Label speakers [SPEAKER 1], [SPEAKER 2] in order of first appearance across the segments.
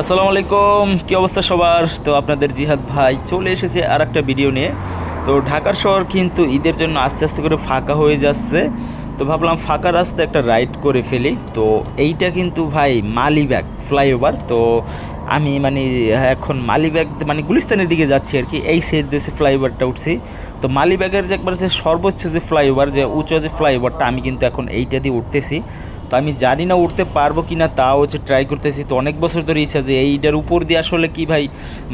[SPEAKER 1] আসসালামু আলাইকুম। কী অবস্থা সবার? তো আপনাদের জিহাদ ভাই চলে এসেছে আর একটা ভিডিও নিয়ে। তো ঢাকার শহর কিন্তু ঈদের জন্য আস্তে আস্তে করে ফাঁকা হয়ে যাচ্ছে। তো ভাবলাম ফাঁকা রাস্তা একটা রাইড করে ফেলি। তো এইটা কিন্তু ভাই মালিব্যাগ ফ্লাইওভার তো আমি মানে এখন মালিব্যাগ মানে গুলিস্তানের দিকে যাচ্ছি আর কি। এই সাইড দিয়ে ফ্লাইওভারটা উঠছি। তো মালিব্যাগের যে একবার যে সর্বোচ্চ যে ফ্লাইওভার যে উঁচু যে ফ্লাইওভারটা আমি কিন্তু এখন এইটা দিয়ে উঠতেছি। তো আমি জানি না উঠতে পারব কি না তাও হচ্ছে ট্রাই করতেছি। তো অনেক বছর ধরে ইচ্ছা যে এইটার উপর দিয়ে আসলে কি ভাই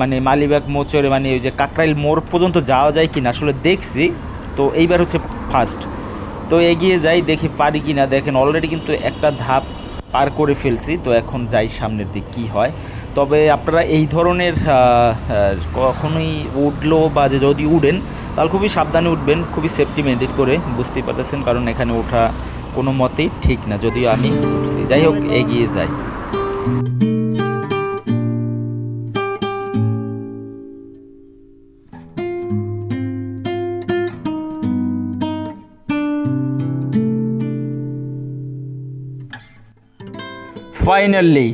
[SPEAKER 1] মানে মালিবাগ, মোচরে মানে ওই যে কাকরাইল মোড় পর্যন্ত যাওয়া যায় কি না আসলে দেখছি। তো এইবার হচ্ছে ফার্স্ট তো এগিয়ে যাই, দেখি পারি কি না দেখেন অলরেডি কিন্তু একটা ধাপ পার করে ফেলছি। তো এখন যাই সামনের দিক কি হয়। তবে আপনারা এই ধরনের কখনোই উঠল বা যে যদি উঠেন, তাহলে খুবই সাবধানে উঠবেন। খুবই সেফটি মেনটেন করে বুঝতেই পারতেছেন। কারণ এখানে ওঠা কোনো মতেই ঠিক না যদিও আমি উঠছি যাই হোক এগিয়ে যাই। ফাইনালি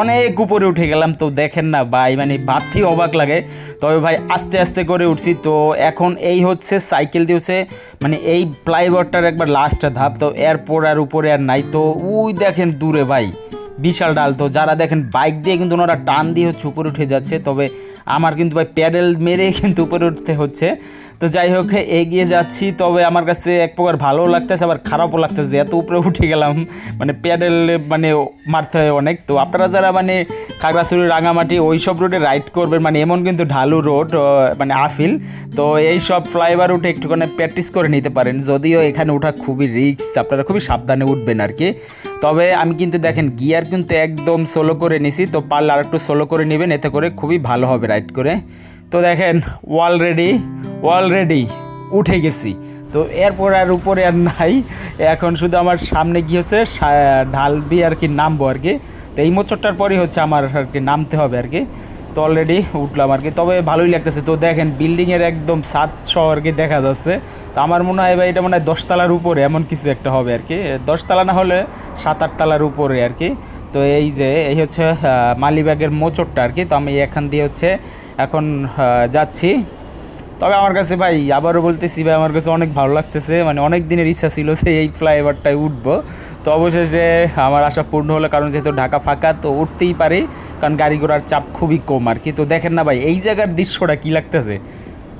[SPEAKER 1] অনেক উপরে উঠে গেলাম, তো দেখেন না ভাই মানে ভাবতেই অবাক লাগে। তবে ভাই, আস্তে আস্তে করে উঠছি, তো এখন এই হচ্ছে সাইকেল দিয়ে হচ্ছে মানে এই ফ্লাইওভারটার একবার লাস্টটা ধাপ, তো এরপর আর উপরে আর নাই। তো ওই দেখেন দূরে ভাই, বিশাল ডাল। তো যারা দেখেন বাইক দিয়ে কিন্তু ওনারা টান দিয়ে হচ্ছে উপরে উঠে যাচ্ছে, তবে আমার কিন্তু ভাই প্যাডেল মেরে কিন্তু উপরে উঠতে হচ্ছে। তো যাই হোক এগিয়ে যাচ্ছি। তবে আমার কাছে এক প্রকার ভালো লাগতেছে, আবার খারাপও লাগতেছে এত উপরে উঠে গেলাম। মানে প্যাডেল মানে মারতে হয় অনেক। তো আপনারা যারা মানে খাগড়াছড়ি রাঙামাটি ওই সব রোডে রাইড করবেন মানে এমন কিন্তু ঢালু রোড মানে আফিল। তো এই সব ফ্লাইওভার উঠে একটুখানি প্র্যাকটিস করে নিতে পারেন। যদিও এখানে ওঠা খুবই রিস্ক, আপনারা খুবই সাবধানে উঠবেন আর কি। তবে আমি কিন্তু দেখেন, গিয়ার কিন্তু একদম সোলো করে নিছি, তো পারলে আর একটু সোলো করে নেবেন, এতে করে খুবই ভালো হবে রাইড করে। তো দেখেন অলরেডি অলরেডি উঠে গেছি। তো এরপর আর উপরে আর নাই। এখন শুধু আমার সামনে কী হচ্ছে ঢালবি আর কি নামবো আর কি। তো এই মোচরটার পরই হচ্ছে আমার আর কি নামতে হবে আর কি। তো অলরেডি উঠলাম আর কি। তবে ভালোই লাগতেছে। তো দেখেন বিল্ডিংয়ের একদম সাত শহরকে দেখা যাচ্ছে। তো আমার মনে হয় এবার এটা মনে হয় দশতলার উপরে এমন কিছু একটা হবে আর কি। দশতলা না হলে সাত আটতলার উপরে আর কি। তো এই যে, এই হচ্ছে মালিবাগের মোচরটা আর কি। তো আমি এখান দিয়ে হচ্ছে এখন যাচ্ছি। তবে আমার কাছে ভাই, আবারও বলতেছি ভাই, আমার কাছে অনেক ভালো লাগতেছে। মানে অনেক দিনের ইচ্ছা ছিল যে এই ফ্লাইওভারটায় উঠবো। তো অবশেষে আমার আশা পূর্ণ হলো, কারণ যেহেতু ঢাকা ফাঁকা, তো উঠতেই পারে। কারণ গাড়ি ঘোড়ার চাপ খুবই কম আর কি। তো দেখেন না ভাই, এই জায়গার দৃশ্যটা কী লাগতেছে?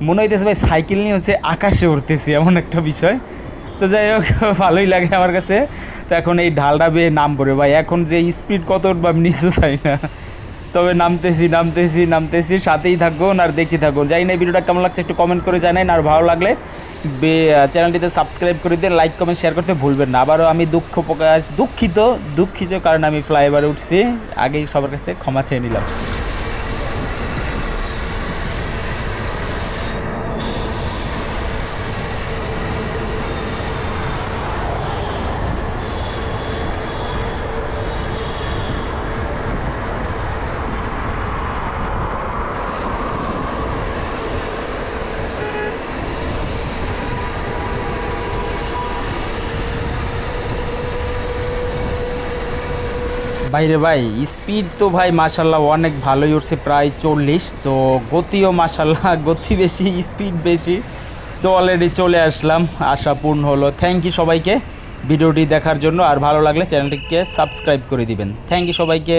[SPEAKER 1] মনে হইতেছে ভাই, সাইকেল নিয়ে হচ্ছে আকাশে উঠতেছি, এমন একটা বিষয়। তো যাই হোক, ভালোই লাগে আমার কাছে। তো এখন এই ঢালটা বেয়ে নাম পড়ে ভাই। এখন যে স্পিড কত আমি নিশ্চয় চাই না। তবে নামতেছি নামতেছি নামতেছি, সাথেই থাকুন আর দেখতে থাকুন যাই না ভিডিওটা কেমন লাগছে, একটু কমেন্ট করে জানেন আর ভালো লাগলে চ্যানেলটিতে সাবস্ক্রাইব করে দিন লাইক কমেন্ট শেয়ার করতে ভুলবেন না। আবারও আমি দুঃখ প্রকাশ, দুঃখিত দুঃখিত কারণ আমি ফ্লাইওভারে উঠছি। আগেই সবার কাছে ক্ষমা চেয়ে নিলাম। বাইরে ভাই স্পিড তো ভাই মাসাল্লাহ অনেক ভালোই উঠছে প্রায় চল্লিশ। তো গতিও মাসাল্লাহ গতি বেশি স্পিড বেশি। তো অলরেডি চলে আসলাম, আশা পূর্ণ হলো। থ্যাংক ইউ সবাইকে ভিডিওটি দেখার জন্য। আর ভালো লাগলে চ্যানেলটিকে সাবস্ক্রাইব করে দিবেন। থ্যাংক ইউ সবাইকে।